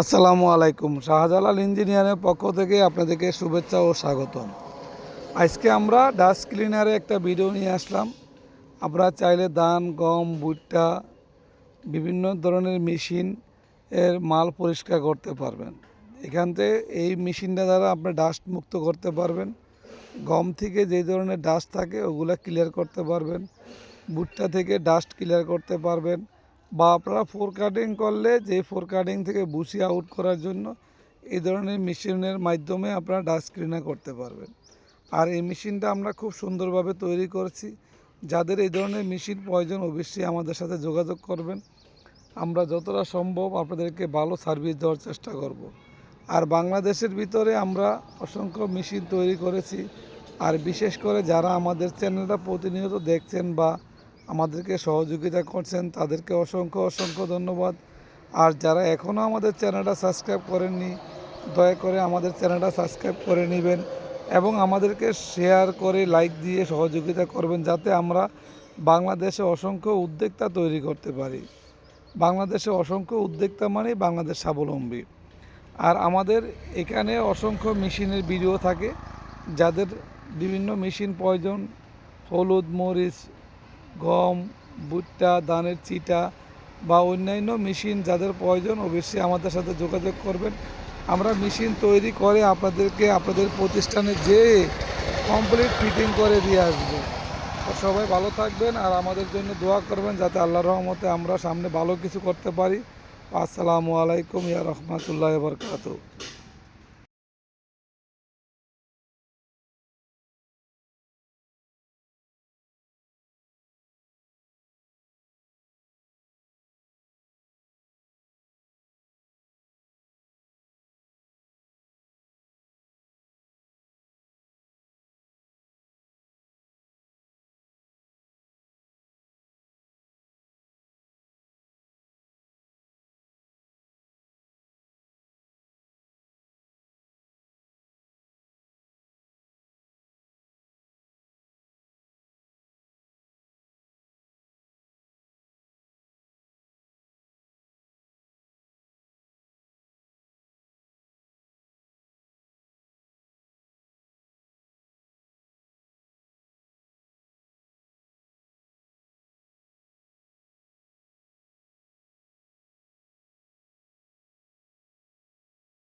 আসসালামু আলাইকুম। শাহজালাল ইঞ্জিনিয়ারের পক্ষ থেকে আপনাদেরকে শুভেচ্ছা ও স্বাগতম। আজকে আমরা ডাস্ট ক্লিনারে একটা ভিডিও নিয়ে আসলাম। আপনারা চাইলে ধান, গম, ভুট্টা, বিভিন্ন ধরনের মেশিন এর মাল পরিষ্কার করতে পারবেন। এখান থেকে এই মেশিনটা দ্বারা আপনি ডাস্ট মুক্ত করতে পারবেন। গম থেকে যে ধরনের ডাস্ট থাকে, ওগুলো ক্লিয়ার করতে পারবেন। ভুট্টা থেকে ডাস্ট ক্লিয়ার করতে পারবেন। বা আপনারা ফোর কাটিং করলে যে ফোর কাটিং থেকে বুসি আউট করার জন্য এই ধরনের মেশিনের মাধ্যমে আপনারা ডাস্ট ক্লিনার করতে পারবেন। আর এই মেশিনটা আমরা খুব সুন্দরভাবে তৈরি করেছি। যাদের এই ধরনের মেশিন প্রয়োজন অবশ্যই আমাদের সাথে যোগাযোগ করবেন। আমরা যতটা সম্ভব আপনাদেরকে ভালো সার্ভিস দেওয়ার চেষ্টা করব। আর বাংলাদেশের ভিতরে আমরা অসংখ্য মেশিন তৈরি করেছি। আর বিশেষ করে যারা আমাদের চ্যানেলটা প্রতিনিয়ত দেখছেন বা আমাদেরকে সহযোগিতা করছেন, তাদেরকে অসংখ্য অসংখ্য ধন্যবাদ। আর যারা এখনও আমাদের চ্যানেলটা সাবস্ক্রাইব করেননি, দয়া করে আমাদের চ্যানেলটা সাবস্ক্রাইব করে নেবেন এবং আমাদেরকে শেয়ার করে লাইক দিয়ে সহযোগিতা করবেন যাতে আমরা বাংলাদেশে অসংখ্য উদ্যোক্তা তৈরি করতে পারি। বাংলাদেশে অসংখ্য উদ্যোক্তা মানেই বাংলাদেশ স্বাবলম্বী। আর আমাদের এখানে অসংখ্য মেশিনের ভিডিও থাকে, যাদের বিভিন্ন মেশিন প্রয়োজন, হলুদ, মরিচ গম, ভুট্টা, ধানের চিটা বা অন্যান্য মেশিন যাদের প্রয়োজন অবশ্যই আমাদের সাথে যোগাযোগ করবেন। আমরা মেশিন তৈরি করে আপনাদেরকে আপনাদের প্রতিষ্ঠানে যেয়ে কমপ্লিট ফিটিং করে দিয়ে আসব। সবাই ভালো থাকবেন আর আমাদের জন্য দোয়া করবেন যাতে আল্লাহ রহমতে আমরা সামনে ভালো কিছু করতে পারি। আসসালামু আলাইকুম ইয়া রহমতুল্লাহ বরকাতু